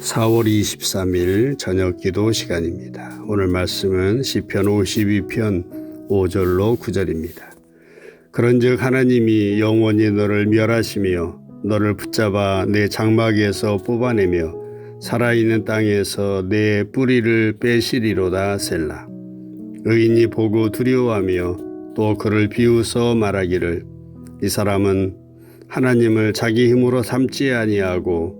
4월 23일 저녁 기도 시간입니다. 오늘 말씀은 시편 52편 5절로 9절입니다. 그런즉 하나님이 영원히 너를 멸하시며 너를 붙잡아 내 장막에서 뽑아내며 살아있는 땅에서 내 뿌리를 빼시리로다 셀라. 의인이 보고 두려워하며 또 그를 비웃어 말하기를 이 사람은 하나님을 자기 힘으로 삼지 아니하고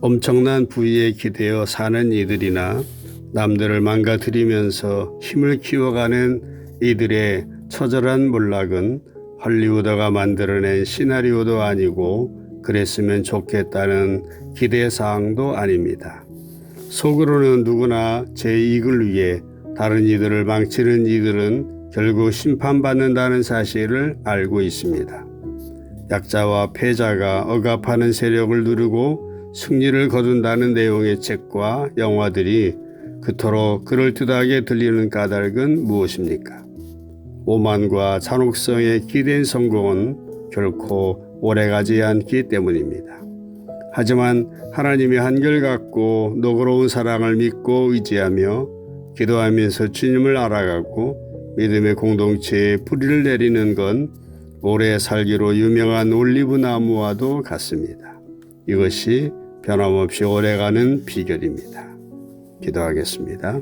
엄청난 부위에 기대어 사는 이들이나 남들을 망가뜨리면서 힘을 키워가는 이들의 처절한 몰락은 헐리우드가 만들어낸 시나리오도 아니고 그랬으면 좋겠다는 기대사항도 아닙니다. 속으로는 누구나 제 이익을 위해 다른 이들을 망치는 이들은 결국 심판받는다는 사실을 알고 있습니다. 약자와 패자가 억압하는 세력을 누르고 승리를 거둔다는 내용의 책과 영화들이 그토록 그럴듯하게 들리는 까닭은 무엇입니까? 오만과 잔혹성에 기댄 성공은 결코 오래가지 않기 때문입니다. 하지만 하나님의 한결같고 너그러운 사랑을 믿고 의지하며 기도하면서 주님을 알아가고 믿음의 공동체에 뿌리를 내리는 건 오래 살기로 유명한 올리브 나무와도 같습니다. 이것이 변함없이 오래가는 비결입니다. 기도하겠습니다.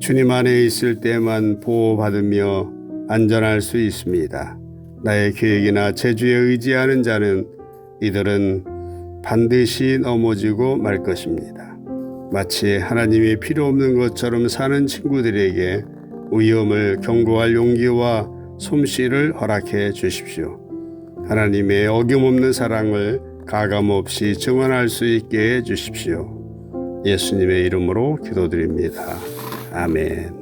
주님 안에 있을 때만 보호받으며 안전할 수 있습니다. 나의 계획이나 재주에 의지하는 자는 이들은 반드시 넘어지고 말 것입니다. 마치 하나님이 필요 없는 것처럼 사는 친구들에게 위험을 경고할 용기와 솜씨를 허락해 주십시오. 하나님의 어김없는 사랑을 가감없이 증언할 수 있게 해 주십시오. 예수님의 이름으로 기도드립니다. 아멘.